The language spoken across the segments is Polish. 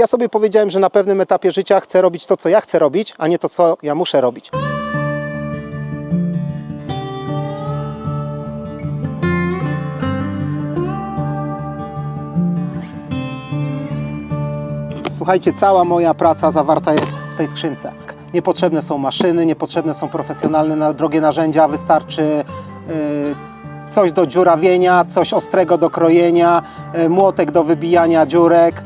ja sobie powiedziałem, że na pewnym etapie życia chcę robić to, co ja chcę robić, a nie to, co ja muszę robić. Słuchajcie, cała moja praca zawarta jest w tej skrzynce. Niepotrzebne są maszyny, niepotrzebne są profesjonalne, na- drogie narzędzia, wystarczy yy, coś do dziurawienia, coś ostrego do krojenia, yy, młotek do wybijania dziurek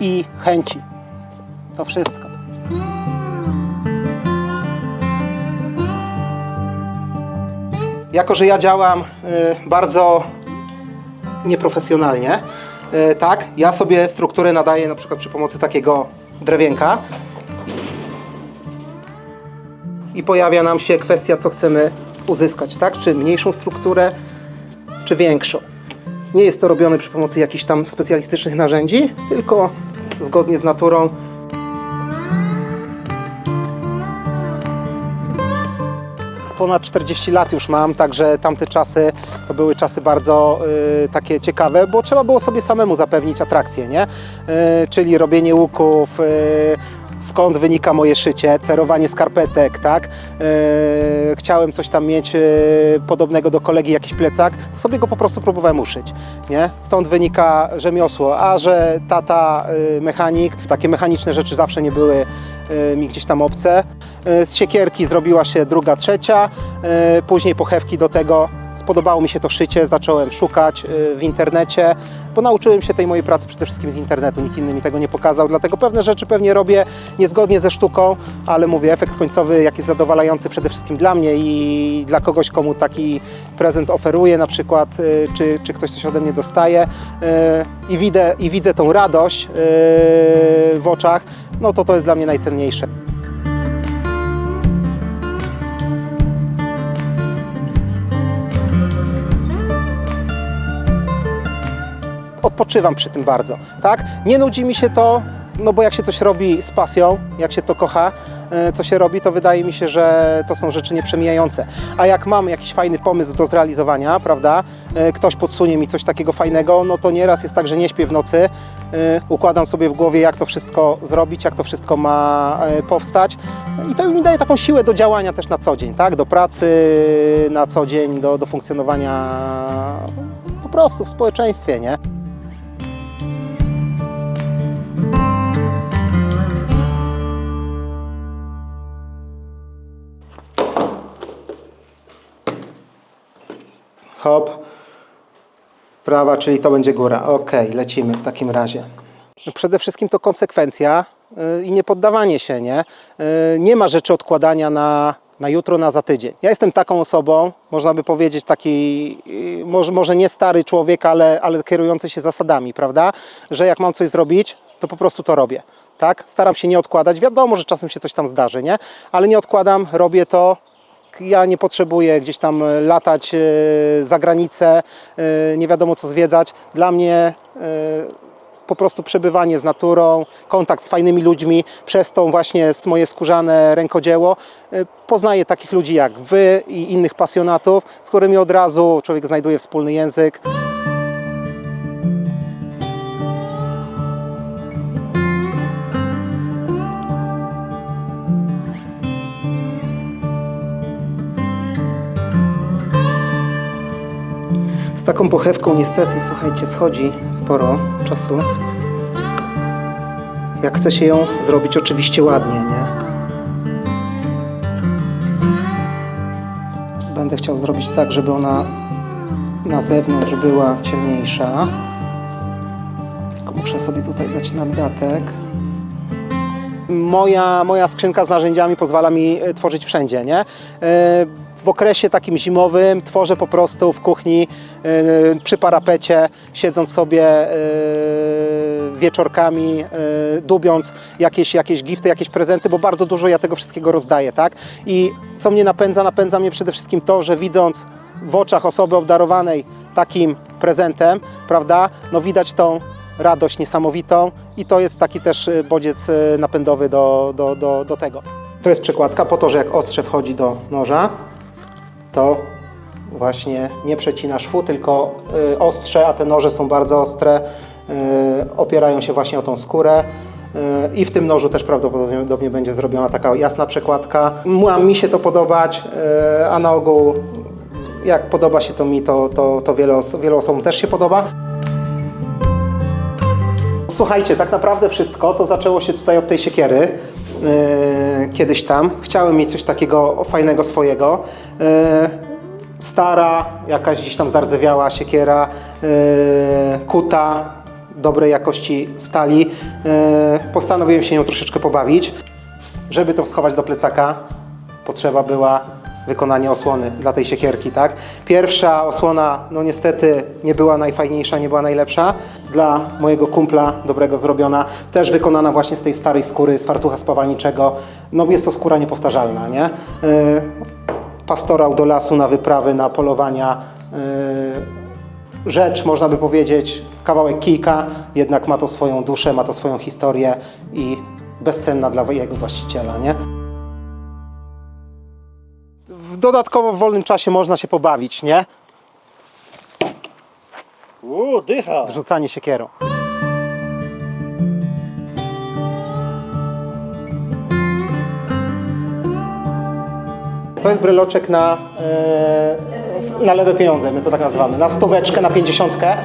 i chęci. To wszystko. Jako, że ja działam yy, bardzo nieprofesjonalnie, yy, tak, ja sobie strukturę nadaję na przykład przy pomocy takiego drewienka i pojawia nam się kwestia, co chcemy uzyskać, tak? Czy mniejszą strukturę, czy większą. Nie jest to robione przy pomocy jakichś tam specjalistycznych narzędzi, tylko zgodnie z naturą. Ponad 40 lat już mam, także tamte czasy to były czasy bardzo y, takie ciekawe, bo trzeba było sobie samemu zapewnić atrakcję, nie? Y, czyli robienie łuków, y, skąd wynika moje szycie, cerowanie skarpetek, tak? Y, chciałem coś tam mieć y, podobnego do kolegi, jakiś plecak, to sobie go po prostu próbowałem uszyć, nie? Stąd wynika rzemiosło, a że tata y, mechanik, takie mechaniczne rzeczy zawsze nie były y, mi gdzieś tam obce. Y, Z siekierki zrobiła się druga, trzecia, y, później pochewki do tego. Spodobało mi się to szycie, zacząłem szukać y, w internecie, bo nauczyłem się tej mojej pracy przede wszystkim z internetu, nikt inny mi tego nie pokazał, dlatego pewne rzeczy pewnie robię niezgodnie ze sztuką, ale mówię, efekt końcowy jak jest zadowalający przede wszystkim dla mnie i dla kogoś, komu taki prezent oferuję na przykład, y, czy, czy ktoś coś ode mnie dostaje y, i widzę, i widzę tą radość w oczach, no to to jest dla mnie najcenniejsze. Odpoczywam przy tym bardzo, tak? Nie nudzi mi się to, no bo jak się coś robi z pasją, jak się to kocha, e, co się robi, to wydaje mi się, że to są rzeczy nieprzemijające. A jak mam jakiś fajny pomysł do zrealizowania, prawda, e, ktoś podsunie mi coś takiego fajnego, no to nieraz jest tak, że nie śpię w nocy, e, układam sobie w głowie, jak to wszystko zrobić, jak to wszystko ma powstać i to mi daje taką siłę do działania też na co dzień, tak? Do pracy na co dzień, do, do funkcjonowania po prostu w społeczeństwie, nie? Hop. Prawa, czyli to będzie góra. Ok, lecimy w takim razie. No przede wszystkim to konsekwencja y, i niepoddawanie się, nie? Y, Nie ma rzeczy odkładania na, na jutro, na za tydzień. Ja jestem taką osobą, można by powiedzieć taki, y, może, może nie stary człowiek, ale, ale kierujący się zasadami, prawda? Że jak mam coś zrobić, to po prostu to robię. Tak? Staram się nie odkładać. Wiadomo, że czasem się coś tam zdarzy, nie? Ale nie odkładam, robię to, ja nie potrzebuję gdzieś tam e, latać e, za granicę, e, nie wiadomo co zwiedzać. Dla mnie po prostu przebywanie z naturą, kontakt z fajnymi ludźmi, przez tą właśnie moje skórzane rękodzieło poznaję takich ludzi jak wy i innych pasjonatów, z którymi od razu człowiek znajduje wspólny język. Taką pochewką niestety, słuchajcie, schodzi sporo czasu. Jak chce się ją zrobić oczywiście ładnie, nie? Będę chciał zrobić tak, żeby ona na zewnątrz była ciemniejsza. Tylko muszę sobie tutaj dać naddatek. Moja, moja skrzynka z narzędziami pozwala mi e, tworzyć wszędzie, nie? E, Okresie takim zimowym tworzę po prostu w kuchni e, przy parapecie, siedząc sobie e, wieczorkami, dubiąc jakieś, jakieś gifty, jakieś prezenty, bo bardzo dużo ja tego wszystkiego rozdaję, tak? I co mnie napędza? Napędza mnie przede wszystkim to, że widząc w oczach osoby obdarowanej takim prezentem, prawda, no widać tą radość niesamowitą i to jest taki też y, bodziec y, napędowy do, do, do, do tego. To jest przekładka po to, że jak ostrze wchodzi do noża, to właśnie nie przecina szwu, tylko y, ostrze, a te noże są bardzo ostre, y, opierają się właśnie o tą skórę. Y, I w tym nożu też prawdopodobnie będzie zrobiona taka jasna przekładka. Ma mi się to podobać, a na ogół jak podoba się to mi, to, to, to wiele, os- wielu osobom też się podoba. Słuchajcie, tak naprawdę wszystko to zaczęło się tutaj od tej siekiery. Yy, kiedyś tam. Chciałem mieć coś takiego fajnego swojego. Yy, stara, jakaś gdzieś tam zardzewiała siekiera, yy, kuta, dobrej jakości stali. Postanowiłem się nią troszeczkę pobawić. Żeby to schować do plecaka, potrzeba była wykonanie osłony dla tej siekierki, tak? Pierwsza osłona, no niestety nie była najfajniejsza, nie była najlepsza. Dla mojego kumpla, dobrego zrobiona, też wykonana właśnie z tej starej skóry, z fartucha spawalniczego. No jest to skóra niepowtarzalna, nie? Yy, pastorał do lasu na wyprawy, na polowania. Yy, rzecz, można by powiedzieć, kawałek kijka, jednak ma to swoją duszę, ma to swoją historię i bezcenna dla jego właściciela, nie? Dodatkowo w wolnym czasie można się pobawić, nie? Uuu, dycha. Rzucanie siekierą. To jest bryloczek na, e, na lewe pieniądze, my to tak nazywamy, na stóweczkę, na pięćdziesiątkę.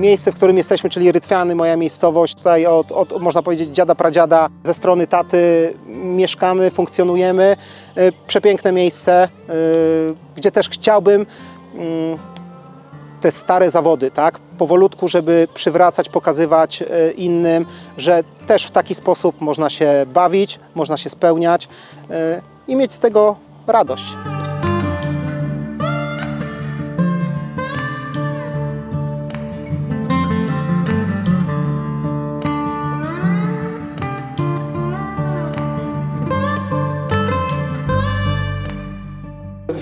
Miejsce, w którym jesteśmy, czyli Rytwiany, moja miejscowość, tutaj od, od można powiedzieć dziada pradziada ze strony taty mieszkamy, funkcjonujemy. E, Przepiękne miejsce, e, gdzie też chciałbym mm, te stare zawody, tak? Powolutku, żeby przywracać, pokazywać e, innym, że też w taki sposób można się bawić, można się spełniać i mieć z tego radość.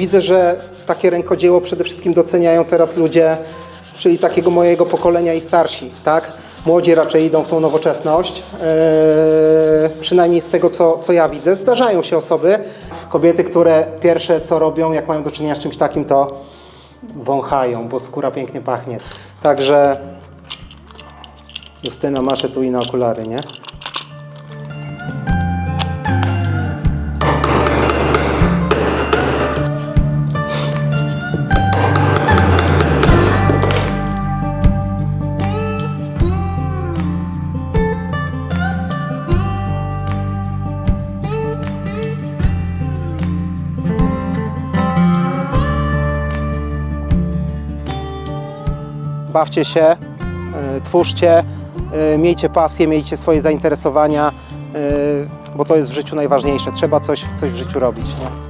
Widzę, że takie rękodzieło przede wszystkim doceniają teraz ludzie, czyli takiego mojego pokolenia i starsi, tak? Młodzi raczej idą w tą nowoczesność, eee, przynajmniej z tego, co, co ja widzę. Zdarzają się osoby, kobiety, które pierwsze co robią, jak mają do czynienia z czymś takim, to wąchają, bo skóra pięknie pachnie. Także Justyna, masz tu na okulary, nie? Bawcie się, e, twórzcie, e, miejcie pasję, miejcie swoje zainteresowania, e, bo to jest w życiu najważniejsze. Trzeba coś, coś w życiu robić. Nie?